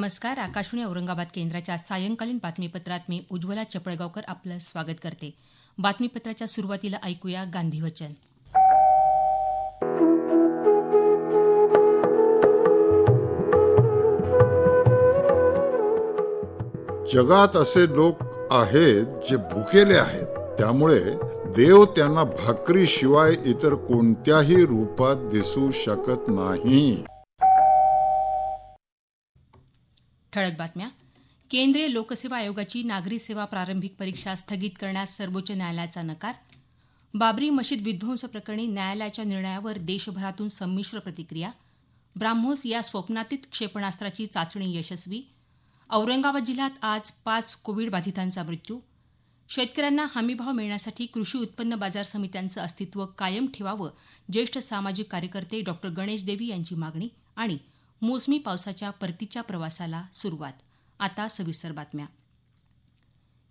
नमस्कार. आकाशवाणी औरंगाबाद केंद्राच्या सायंकालीन बातमीपत्रात मी उज्ज्वला चपळगावकर आपलं स्वागत करते. बातमीपत्राच्या सुरुवातीला ऐकूया गांधीवचन जगात असे लोक आहेत जे भुकेले आहेत. त्यामुळे देव त्यांना भाकरी शिवाय इतर कोणत्याही रूपात दिसू शकत नाही. ठळक बातम्या. केंद्रीय लोकसेवा आयोगाची नागरी सेवा प्रारंभिक परीक्षा स्थगित करण्यास सर्वोच्च न्यायालयाचा नकार. बाबरी मशीद विध्वंस प्रकरणी न्यायालयाच्या निर्णयावर देशभरातून संमिश्र प्रतिक्रिया. ब्राह्मोस या स्वप्नातीत क्षेपणास्त्राची चाचणी यशस्वी. औरंगाबाद जिल्ह्यात आज पाच कोविड बाधितांचा मृत्यू. शेतकऱ्यांना हमीभाव मिळण्यासाठी कृषी उत्पन्न बाजार समित्यांचं अस्तित्व कायम ठेवावं ज्येष्ठ सामाजिक कार्यकर्ते डॉ गणेश देवी यांची मागणी आणि मोसमी पावसाच्या परतीच्या प्रवासाला सुरुवात. आता सविस्तर बातम्या.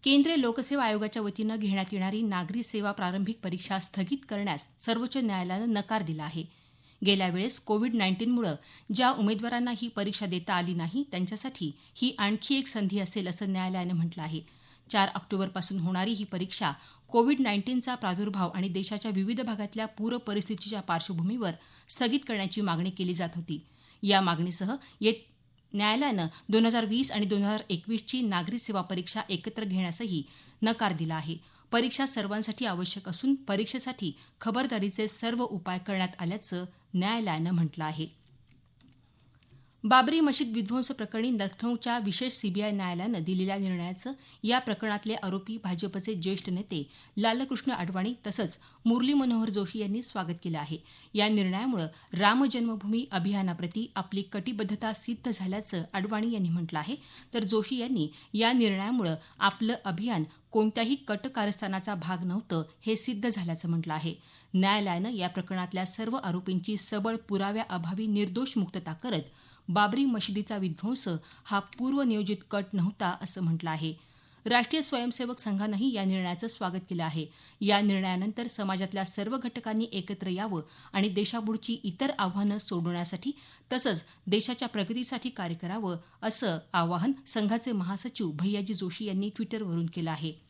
केंद्रीय लोकसेवा आयोगाच्या वतीनं घेण्यात येणारी नागरी सेवा प्रारंभिक परीक्षा स्थगित करण्यास सर्वोच्च न्यायालयानं नकार दिला आहे. गेल्या वेळेस कोविड नाईन्टीनमुळे ज्या उमेदवारांना ही परीक्षा देता आली नाही त्यांच्यासाठी ही आणखी एक संधी असेल असं न्यायालयानं म्हटलं आहे. चार ऑक्टोबरपासून होणारी ही परीक्षा कोविड नाईन्टीनचा प्रादुर्भाव आणि देशाच्या विविध भागातल्या पूर परिस्थितीच्या पार्श्वभूमीवर स्थगित करण्याची मागणी केली जात होती. या मागणीसह न्यायालयानं दोन हजार वीस आणि दोन हजार एकवीसची नागरी सेवा परीक्षा एकत्र घेण्यासही नकार दिला आहे. परीक्षा सर्वांसाठी आवश्यक असून परीक्षेसाठी खबरदारीचे सर्व उपाय करण्यात आल्याचं न्यायालयानं म्हटलं आहे. बाबरी मशीद विध्वंस प्रकरणी लखनौच्या विशेष सीबीआय न्यायालयानं दिलेल्या निर्णयाचं या प्रकरणातले आरोपी भाजपचे ज्येष्ठ नेते लालकृष्ण अडवाणी तसंच मुरली मनोहर जोशी यांनी स्वागत केलं आहे. या निर्णयामुळे राम जन्मभूमी अभियानाप्रती आपली कटिबद्धता सिद्ध झाल्याचं अडवाणी यांनी म्हटलं आहे. तर जोशी यांनी या निर्णयामुळे आपलं अभियान कोणत्याही कट कारस्थानाचा भाग नव्हतं हे सिद्ध झाल्याचं म्हटलं आहे. न्यायालयानं या प्रकरणातल्या सर्व आरोपींची सबळ पुराव्याअभावी निर्दोष मुक्तता करत बाबरी मशिदीचा विध्वंस हा पूर्वनियोजित कट नव्हता असं म्हटलं आहे. राष्ट्रीय स्वयंसेवक संघानंही या निर्णयाचं स्वागत केलं आहे. या निर्णयानंतर समाजातल्या सर्व घटकांनी एकत्र यावं आणि देशापुढची इतर आव्हानं सोडवण्यासाठी तसंच देशाच्या प्रगतीसाठी कार्य करावं असं आवाहन संघाचे महासचिव भैयाजी जोशी यांनी ट्विटरवरून केलं आहे.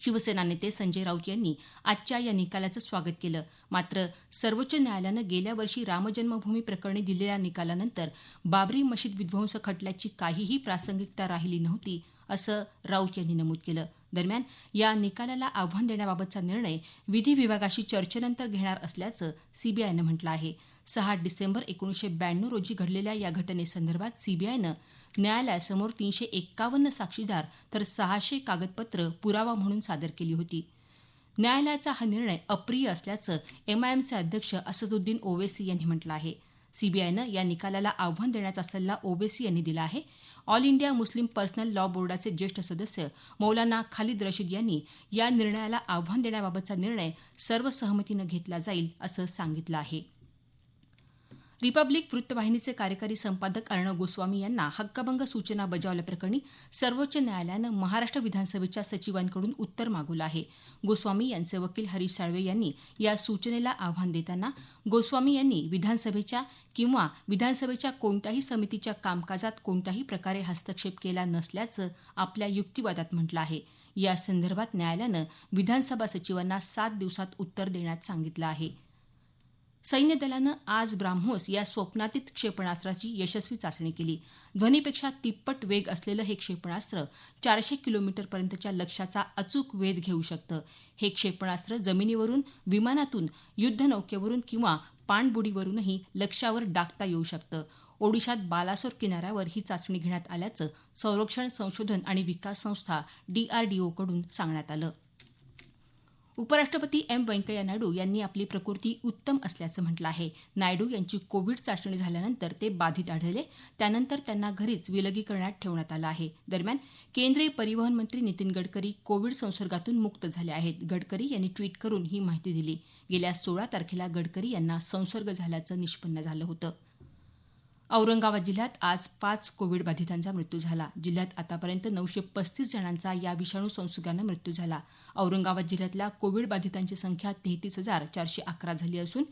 शिवसेना नेते संजय राऊत यांनी आजच्या या निकालाचं स्वागत केलं. मात्र सर्वोच्च न्यायालयानं गेल्या वर्षी रामजन्मभूमी प्रकरणी दिलेल्या निकालानंतर बाबरी मशीद विध्वंस खटल्याची काहीही प्रासंगिकता राहिली नव्हती असं राऊत यांनी नमूद केलं. दरम्यान या निकालाला आव्हान देण्याबाबतचा निर्णय विधी विभागाशी चर्चेनंतर घेणार असल्याचं सीबीआयनं म्हटलं आहे. सहा डिसेंबर एकोणीसशे ब्याण्णव रोजी घडलेल्या या घटनेसंदर्भात सीबीआयनं न्यायालयासमोर तीनशे एक्कावन्न साक्षीदार तर सहाशे कागदपत्र पुरावा म्हणून सादर केली होती. न्यायालयाचा हा निर्णय अप्रिय असल्याचं एमआयएमचे अध्यक्ष असदुद्दीन ओवेसी यांनी म्हटलं आहे. सीबीआयनं या निकालाला आव्हान देण्याचा सल्ला ओवेसी यांनी दिला आहे. All India Muslim personal law बोर्डाचे ज्येष्ठ सदस्य मौलाना खालिद रशीद यांनी या निर्णयाला आव्हान देण्याबाबतचा निर्णय सर्वसहमतीनं घेतला जाईल असं सांगितलं आहे. रिपब्लिक वृत्तवाहिनीचे कार्यकारी संपादक अर्णव गोस्वामी यांना हक्कभंग सूचना बजावल्याप्रकरणी सर्वोच्च न्यायालयानं महाराष्ट्र विधानसभेच्या सचिवांकडून उत्तर मागवलं आहे. गोस्वामी यांचे वकील हरीश साळवे यांनी या सूचनेला आव्हान देताना गोस्वामी यांनी विधानसभेच्या किंवा विधानसभेच्या कोणत्याही समितीच्या कामकाजात कोणत्याही प्रकारे हस्तक्षेप केला नसल्याचं आपल्या युक्तिवादात म्हटलं आहे. या संदर्भात न्यायालयानं विधानसभा सचिवांना सात दिवसात उत्तर देण्यास सांगितलं आहे. सैन्य दलानं आज ब्राह्मोस या स्वप्नातीत क्षेपणास्त्राची यशस्वी चाचणी केली. ध्वनीपेक्षा तिप्पट वेग असलेलं हे क्षेपणास्त्र चारशे किलोमीटरपर्यंतच्या लक्ष्याचा अचूक वेध घेऊ शकतं. हे क्षेपणास्त्र जमिनीवरून विमानातून युद्धनौकेवरून किंवा पाणबुडीवरूनही लक्ष्यावर डागता येऊ शकतं. ओडिशात बालासोर किनाऱ्यावर ही चाचणी घेण्यात आल्याचं संरक्षण संशोधन आणि विकास संस्था डीआरडीओकडून सांगण्यात आलं. उपराष्ट्रपती एम व्यंकय्या नायडू यांनी आपली प्रकृती उत्तम असल्याचं म्हटलं आहे. नायडू यांची कोविड चाचणी झाल्यानंतर ते बाधित आढळले. त्यानंतर त्यांना घरीच विलगीकरणात ठेवण्यात आलं आहे. दरम्यान केंद्रीय परिवहन मंत्री नितीन गडकरी कोविड संसर्गातून मुक्त झाले आहेत. गडकरी यांनी ट्विट करून ही माहिती दिली. गेल्या सोळा तारखेला गडकरी यांना संसर्ग झाल्याचं निष्पन्न झालं होतं. औरंगाबाद जिल्ह्यात आज पाच कोविड बाधितांचा मृत्यू झाला. जिल्ह्यात आतापर्यंत नऊशे पस्तीस जणांचा या विषाणू संसर्गानं मृत्यू झाला. औरंगाबाद जिल्ह्यातल्या कोविड बाधितांची संख्या तेहतीस हजार चारशे अकरा झाली असून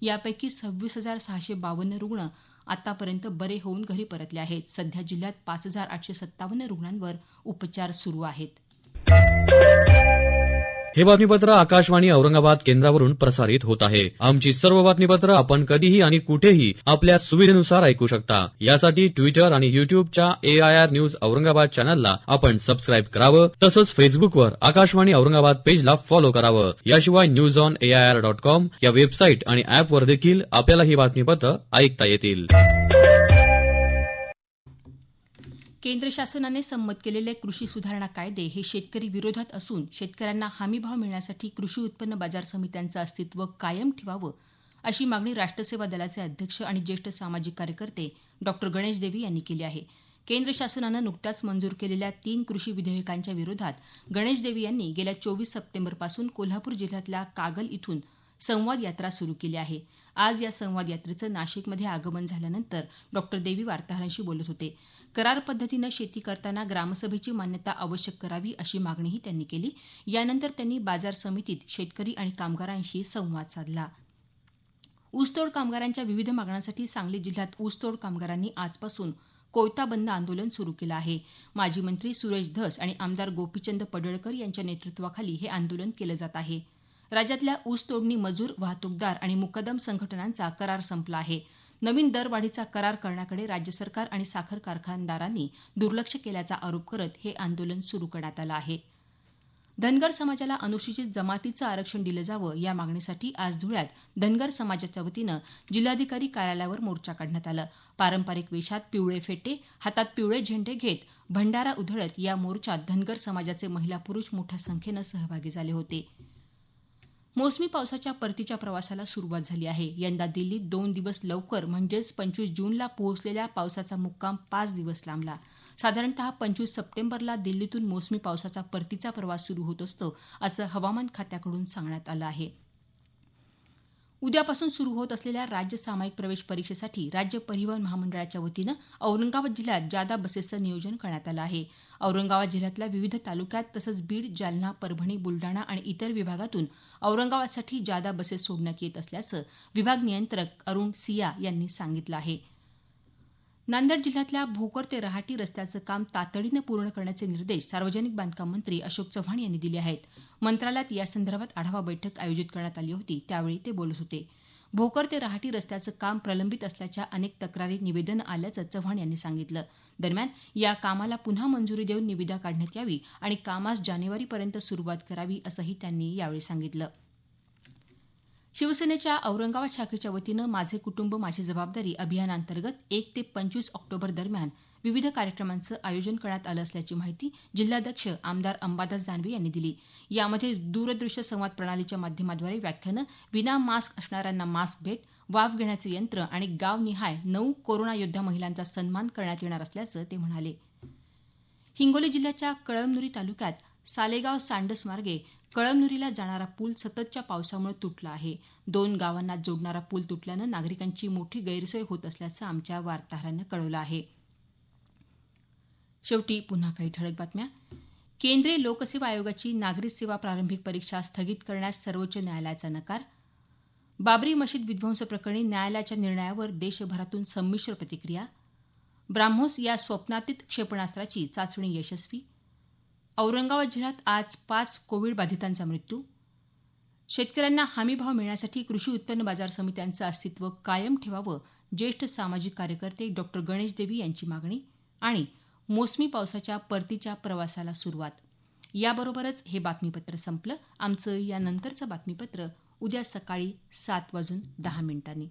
यापैकी सव्वीस हजार सहाशे बावन्न रुग्ण आतापर्यंत बरे होऊन घरी परतले आहेत. सध्या जिल्ह्यात पाच हजार आठशे सत्तावन्न रुग्णांवर उपचार सुरू आहेत. हे बातमीपत्र आकाशवाणी औरंगाबाद केंद्रावरून प्रसारित होत आहे. आमची सर्व बातमीपत्र आपण कधीही आणि कुठेही आपल्या सुविधेनुसार ऐकू शकता. यासाठी ट्विटर आणि युट्यूबच्या एआयआर न्यूज औरंगाबाद चॅनलला आपण सबस्क्राईब करावं तसंच फेसबुकवर आकाशवाणी औरंगाबाद पेजला फॉलो करावं. याशिवाय news on AIR dot com या वेबसाईट आणि ऍपवर देखील आपल्याला ही बातमीपत्र ऐकता येतील. केंद्र शासनाने संमत केलेले कृषी सुधारणा कायदे हे शेतकरी विरोधात असून शेतकऱ्यांना हमीभाव मिळण्यासाठी कृषी उत्पन्न बाजार समित्यांचं अस्तित्व कायम ठेवावं अशी मागणी राष्ट्रसेवा दलाचे अध्यक्ष आणि ज्येष्ठ सामाजिक कार्यकर्ते डॉक्टर गणेश देवी यांनी केली आहे. केंद्र शासनानं नुकत्याच मंजूर केलेल्या तीन कृषी विधेयकांच्या विरोधात गणेश देवी यांनी गेल्या चोवीस सप्टेंबरपासून कोल्हापूर जिल्ह्यातल्या कागल इथून संवाद यात्रा सुरू केली आहे. आज या संवाद यात्रेचं नाशिकमध्ये आगमन झाल्यानंतर डॉक्टर देवी वार्ताहरांशी बोलत होते. करार पद्धतीनं शेती करताना ग्रामसभेची मान्यता आवश्यक करावी अशी मागणीही त्यांनी केली. यानंतर त्यांनी बाजार समितीत शेतकरी आणि कामगारांशी संवाद साधला. ऊसतोड कामगारांच्या विविध मागण्यांसाठी सांगली जिल्ह्यात ऊसतोड कामगारांनी आजपासून कोयता बंद आंदोलन सुरू केलं आहे. माजी मंत्री सुरेश धस आणि आमदार गोपीचंद पडळकर यांच्या नेतृत्वाखाली हे आंदोलन केलं जात आहे. राज्यातल्या ऊसतोडणी मजूर वाहतूकदार आणि मुकदम संघटनांचा करार संपला आहे. नवीन दरवाढीचा करार करण्याकडे राज्य सरकार आणि साखर कारखानदारांनी दुर्लक्ष केल्याचा आरोप करत हे आंदोलन सुरू करण्यात आलं आहे. धनगर समाजाला अनुसूचित जमातीचं आरक्षण दिलं जावं या मागणीसाठी आज धुळ्यात धनगर समाजाच्या वतीनं जिल्हाधिकारी कार्यालयावर मोर्चा काढण्यात आला. पारंपरिक वेशात पिवळे फेटे हातात पिवळे झेंडे घेत भंडारा उधळत या मोर्चात धनगर समाजाचे महिला पुरुष मोठ्या संख्येनं सहभागी झाले होते. मोसमी पावसाच्या परतीच्या प्रवासाला सुरुवात झाली आहे. यंदा दिल्लीत दोन दिवस लवकर म्हणजेच पंचवीस जूनला पोहोचलेल्या पावसाचा मुक्काम पाच दिवस लांबला. साधारणतः पंचवीस सप्टेंबरला दिल्लीतून मोसमी पावसाचा परतीचा प्रवास सुरू होत असतो असं हवामान खात्याकडून सांगण्यात आलं आहे. उद्यापासून सुरू होत असलेल्या राज्य सामायिक प्रवेश परीक्षेसाठी राज्य परिवहन महामंडळाच्या वतीनं औरंगाबाद जिल्ह्यात जादा बसेसचं नियोजन करण्यात आलं आहे. औरंगाबाद जिल्ह्यातल्या विविध तालुक्यात तसंच बीड जालना परभणी बुलडाणा आणि इतर विभागातून औरंगाबादसाठी जादा बसेस सोडण्यात येत असल्याचं विभाग नियंत्रक अरुण सिया यांनी सांगितलं आहे. नांदेड जिल्ह्यातल्या भोकर ते रहाटी रस्त्याचं काम तातडीनं पूर्ण करण्याचे निर्देश सार्वजनिक बांधकाम मंत्री अशोक चव्हाण यांनी दिले आहेत. मंत्रालयात यासंदर्भात आढावा बैठक आयोजित करण्यात आली होती. त्यावेळी ते बोलत होते. भोकर ते रहाटी रस्त्याचं काम प्रलंबित असल्याच्या अनेक तक्रारी निवेदनं आल्याचं चव्हाण यांनी सांगितलं. दरम्यान या कामाला पुन्हा मंजुरी देऊन निविदा काढण्यात यावी आणि कामास जानेवारीपर्यंत सुरुवात करावी असंही त्यांनी यावेळी सांगितलं. शिवसेनेच्या औरंगाबाद शाखेच्या वतीनं माझे कुटुंब माझी जबाबदारी अभियानांतर्गत एक ते पंचवीस ऑक्टोबर दरम्यान विविध कार्यक्रमांचं आयोजन करण्यात आलं असल्याची माहिती जिल्हाध्यक्ष आमदार अंबादास दानवे यांनी दिली. यामध्ये दूरदृश्य संवाद प्रणालीच्या माध्यमाद्वारे व्याख्यानं विना मास्क असणाऱ्यांना मास्क भेट वाफ घेण्याचं यंत्र आणि गावनिहाय नऊ कोरोना योद्धा महिलांचा सन्मान करण्यात येणार असल्याचं ते म्हणाले. हिंगोली जिल्ह्याच्या कळमनुरी तालुक्यात सालेगाव सांडस मार्गे कळमनुरीला जाणारा पूल सततच्या पावसामुळे तुटला आहे. दोन गावांना जोडणारा पूल तुटल्यानं नागरिकांची मोठी गैरसोय होत असल्याचं आमच्या वार्ताहरानं कळवलं आहे. शेवटी पुन्हा काही ठळक बातम्या. केंद्रीय लोकसेवा आयोगाची नागरिक सेवा प्रारंभिक परीक्षा स्थगित करण्यास सर्वोच्च न्यायालयाचा नकार. बाबरी मशीद विध्वंस प्रकरणी न्यायालयाच्या निर्णयावर देशभरातून संमिश्र प्रतिक्रिया. ब्राह्मोस या स्वप्नातीत क्षेपणास्त्राची चाचणी यशस्वी. औरंगाबाद जिल्ह्यात आज पाच कोविड बाधितांचा मृत्यू. शेतकऱ्यांना हमीभाव मिळण्यासाठी कृषी उत्पन्न बाजार समित्यांचं अस्तित्व कायम ठेवावं ज्येष्ठ सामाजिक कार्यकर्ते डॉक्टर गणेश देवी यांची मागणी आणि मोसमी पावसाच्या परतीच्या प्रवासाला सुरुवात. याबरोबरच हे बातमीपत्र संपलं. आमचं यानंतरचं बातमीपत्र उद्या सकाळी सात वाजून दहा मिनिटांनी.